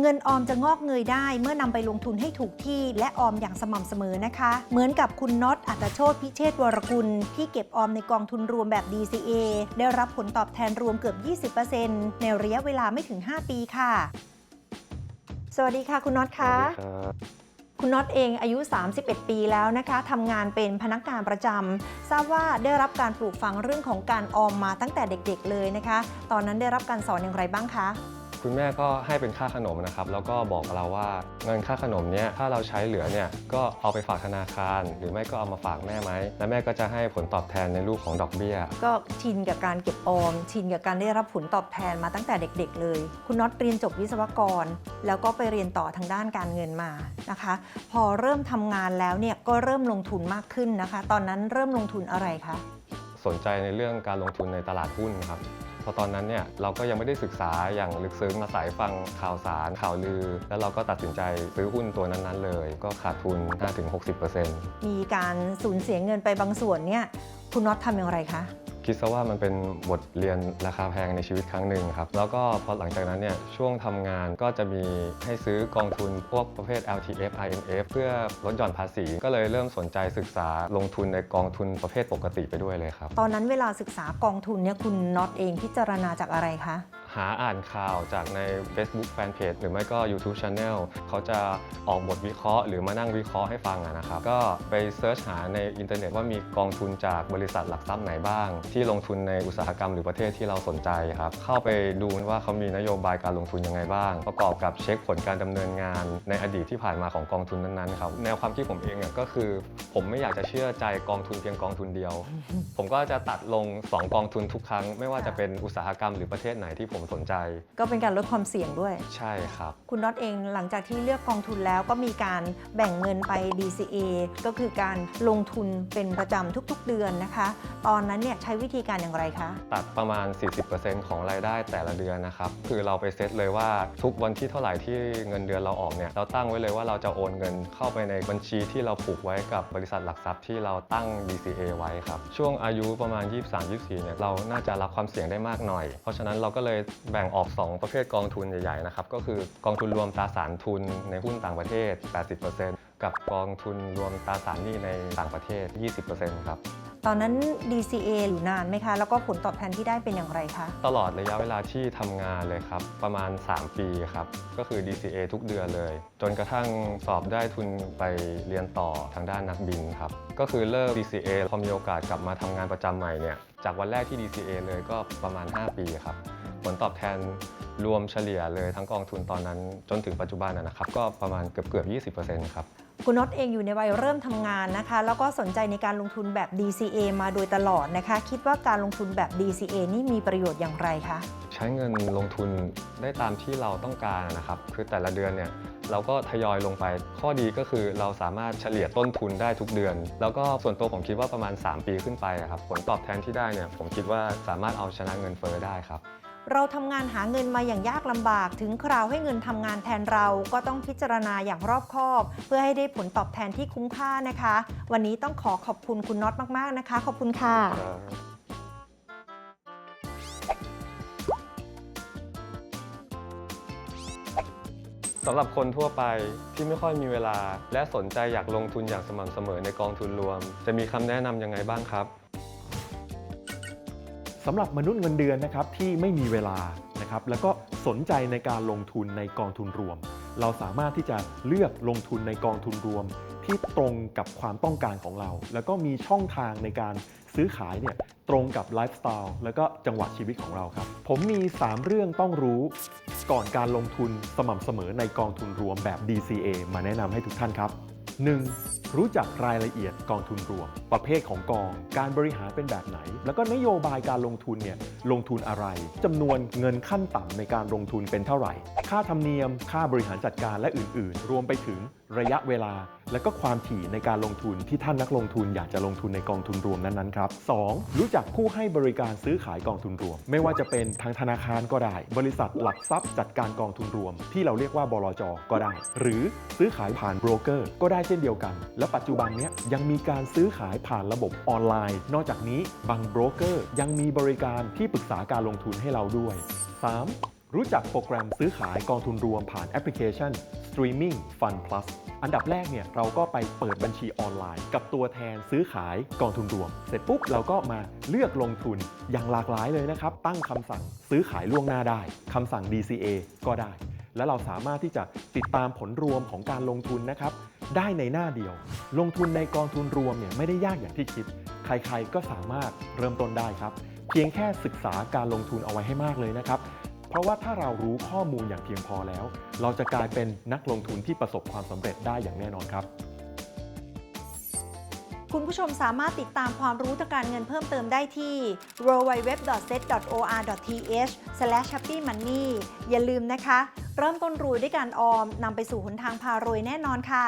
เงินออมจะงอกเงยได้เมื่อนำไปลงทุนให้ถูกที่และออมอย่างสม่ำเสมอนะคะ เหมือนกับคุณน็อตอัตโชตพิเชษวรกุล ที่เก็บออมในกองทุนรวมแบบ DCA ได้รับผลตอบแทนรวมเกือบ 20%ในระยะเวลาไม่ถึง 5 ปีค่ะ สวัสดีค่ะ คุณน็อตคะครับคุณน็อตเองอายุ 31 ปีแล้วนะคะทำงานเป็นพนักงานประจำทราบว่าได้รับการปลูกฝังเรื่องของการออมมาตั้งแต่เด็กๆเลยนะคะ ตอนนั้นได้รับการสอนอย่างไรบ้างคะ คุณแม่ก็ให้เป็นค่าขนมนะครับ แล้วก็บอกเราว่าเงินค่าขนมเนี้ยถ้าเราใช้เหลือเนี่ยก็เอาไปฝากธนาคาร หรือไม่ก็เอามาฝากแม่ไหม แล้วแม่ก็จะให้ผลตอบแทนในรูปของดอกเบี้ย ก็ชินกับการเก็บออม ชินกับการได้รับผลตอบแทนมาตั้งแต่เด็ก ๆ เลย คุณน็อตเรียนจบวิศวกร แล้วก็ไปเรียนต่อทางด้านการเงินมานะคะ พอเริ่มทำงานแล้วเนี่ยก็เริ่มลงทุนมากขึ้นนะคะ ตอนนั้นเริ่มลงทุนอะไรคะสนใจในเรื่องการลงทุนในตลาดหุ้นครับเพ ราะตอนนั้นเนี่ยเราก็ยังไม่ได้ศึกษาอย่างลึกซึ้งมาสายฟังข่าวสารข่าวลือ แล้วเราก็ตัดสินใจซื้อหุ้นตัวนั้นๆเลย ก็ขาดทุน 5-60%มีการสูญเสียเงินไปบางส่วนเนี่ยคุณน็อตทำอย่างไรคะ คิดซะว่ามันเป็นบทเรียนราคาแพงในชีวิตครั้งหนึ่งครับ แล้วก็พอหลังจากนั้นเนี่ยช่วงทำงานก็จะมีให้ซื้อกองทุนพวกประเภท LTF IMF เพื่อลดหย่อนภาษี ก็เลยเริ่มสนใจศึกษาลงทุนในกองทุนประเภทปกติไปด้วยเลยครับ ตอนนั้นเวลาศึกษากองทุนเนี่ยคุณน็อตเองพิจารณาจากอะไรคะาอ่านข่าวจากใน Facebook Fanpage หรือไม่ก็ YouTube Channel เขาจะออกบทวิเคราะห์หรือมานั่งวิเคราะห์ให้ฟังนะครับ ก็ไปเซิร์ชหาในอินเทอร์เน็ตว่ามีกองทุนจากบริษัทหลักทรัพย์ไหนบ้าง ที่ลงทุนในอุตสาหกรรมหรือประเทศที่เราสนใจครับ เข้าไปดูว่าเขามีนโยบายการลงทุนยังไงบ้าง ประกอบกับเช็คผลการดำเนินงานในอดีตที่ผ่านมาของกองทุนนั้นๆครับแนวความคิดผมเองเนี่ยก็คือ ผมไม่อยากจะเชื่อใจกองทุนเพียงกองทุนเดียว ผมก็จะตัดลงสองกองทุนทุกครั้ง ไม่ว่าจะเป็นอุตสาหกรรมหรือประเทศไหนที่ผมสนใจ ก็เป็นการลดความเสี่ยงด้วย ใช่ครับ คุณน็อตเองหลังจากที่เลือกกองทุนแล้วก็มีการแบ่งเงินไป DCA ก็คือการลงทุนเป็นประจำทุกๆเดือนนะคะ ตอนนั้นเนี่ยใช้วิธีการอย่างไรคะ ตัดประมาณ 40%ของรายได้แต่ละเดือนนะครับ คือเราไปเซตเลยว่าทุกวันที่เท่าไหร่ที่เงินเดือนเราออกเนี่ยเราตั้งไว้เลยว่าเราจะโอนเงินเข้าไปในบัญชีที่เราผูกไว้กับบริษัทหลักทรัพย์ที่เราตั้ง DCA ไว้ครับ ช่วงอายุประมาณ 23-24เนี่ยเราน่าจะรับความเสี่ยงได้มากหน่อย เพราะฉะนั้นเราก็เลยแบ่งออก 2 ประเภทกองทุนใหญ่ๆนะครับก็คือกองทุนรวมตราสารทุนในหุ้นต่างประเทศ 80%กับกองทุนรวมตราสารหนี้ในต่างประเทศ 20%ครับตอนนั้น DCA อยู่นานไหมคะ แล้วก็ผลตอบแทนที่ได้เป็นอย่างไรคะ ตลอดระยะเวลาที่ทำงานเลยครับ ประมาณ 3 ปีครับ ก็คือ DCA ทุกเดือนเลย จนกระทั่งสอบได้ทุนไปเรียนต่อทางด้านนักบินครับ ก็คือเลิก DCA พอมีโอกาสกลับมาทำงานประจำใหม่เนี่ย จากวันแรกที่ DCA เลยก็ประมาณ 5 ปีครับผ ลตอบแทนรวมเฉลี่ยเลยทั้งกองทุนตอนนั้นจนถึงปัจจุบันนะนะครับ ก็ประมาณเกือบเกือบ20%ครับคุณน็อตเองอยู่ในวัยเริ่มทำงานนะคะ แล้วก็สนใจในการลงทุนแบบ DCA มาโดยตลอดนะคะ คิดว่าการลงทุนแบบ DCA นี่มีประโยชน์อย่างไรคะ ใช้เงินลงทุนได้ตามที่เราต้องการนะครับ คือแต่ละเดือนเนี่ยเราก็ทยอยลงไป ข้อดีก็คือเราสามารถเฉลี่ยต้นทุนได้ทุกเดือน แล้วก็ส่วนตัวผมคิดว่าประมาณ 3 ปีขึ้นไปอะครับ ผลตอบแทนที่ได้เนี่ยผมคิดว่าสามารถเอาชนะเงินเฟ้อได้ครับ เราทำงานหาเงินมาอย่างยากลำบาก ถึงคราวให้เงินทำงานแทนเราก็ต้องพิจารณาอย่างรอบคอบ เพื่อให้ได้ผลตอบแทนที่คุ้มค่านะคะ วันนี้ต้องขอขอบคุณคุณน็อตมากๆนะคะ ขอบคุณค่ะ สำหรับคนทั่วไปที่ไม่ค่อยมีเวลา และสนใจอยากลงทุนอย่างสม่ำเสมอในกองทุนรวม จะมีคำแนะนำยังไงบ้างครับ สำหรับมนุษย์เงินเดือนนะครับที่ไม่มีเวลานะครับแล้วก็สนใจในการลงทุนในกองทุนรวม เราสามารถที่จะเลือกลงทุนในกองทุนรวม ที่ตรงกับความต้องการของเรา แล้วก็มีช่องทางในการซื้อขายเนี่ยตรงกับไลฟ์สไตล์แล้วก็จังหวะชีวิตของเราครับ ผมมี 3 เรื่องต้องรู้ก่อนการลงทุนสม่ำเสมอในกองทุนรวมแบบ DCA มาแนะนำให้ทุกท่านครับ 1. รู้จักรายละเอียดกองทุนรวม ประเภทของกอง การบริหารเป็นแบบไหน แล้วก็นโยบายการลงทุนเนี่ยลงทุนอะไรจำนวนเงินขั้นต่ำในการลงทุนเป็นเท่าไหร่ ค่าธรรมเนียม ค่าบริหารจัดการและอื่น ๆ รวมไปถึงระยะเวลา และก็ความถี่ในการลงทุนที่ท่านนักลงทุนอยากจะลงทุนในกองทุนรวมนั้นๆครับ 2. รู้จักผู้ให้บริการซื้อขายกองทุนรวม ไม่ว่าจะเป็นทางธนาคารก็ได้ บริษัทหลักทรัพย์จัดการกองทุนรวม ที่เราเรียกว่าบลจก็ได้ หรือซื้อขายผ่านโบรกเกอร์ก็ได้เช่นเดียวกันและปัจจุบันนี้ยังมีการซื้อขายผ่านระบบออนไลน์ นอกจากนี้บางโบรกเกอร์ยังมีบริการที่ปรึกษาการลงทุนให้เราด้วย 3. รู้จักโปรแกรมซื้อขายกองทุนรวมผ่านแอปพลิเคชัน Streaming Fund Plus อันดับแรกเนี่ยเราก็ไปเปิดบัญชีออนไลน์ กับตัวแทนซื้อขายกองทุนรวม เสร็จปุ๊บเราก็มาเลือกลงทุนอย่างหลากหลายเลยนะครับ ตั้งคำสั่งซื้อขายล่วงหน้าได้คำสั่ง DCA ก็ได้ และเราสามารถที่จะติดตามผลรวมของการลงทุนนะครับ ได้ในหน้าเดียว ลงทุนในกองทุนรวมเนี่ยไม่ได้ยากอย่างที่คิด ใครๆก็สามารถเริ่มต้นได้ครับ เพียงแค่ศึกษาการลงทุนเอาไว้ให้มากเลยนะครับ เพราะว่าถ้าเรารู้ข้อมูลอย่างเพียงพอแล้ว เราจะกลายเป็นนักลงทุนที่ประสบความสำเร็จได้อย่างแน่นอนครับคุณผู้ชมสามารถติดตามความรู้ทางการเงินเพิ่มเติมได้ที่ www.set.or.th/happymoney อย่าลืมนะคะ เริ่มต้นรวยด้วยการออมนำไปสู่หนทางพารวยแน่นอนค่ะ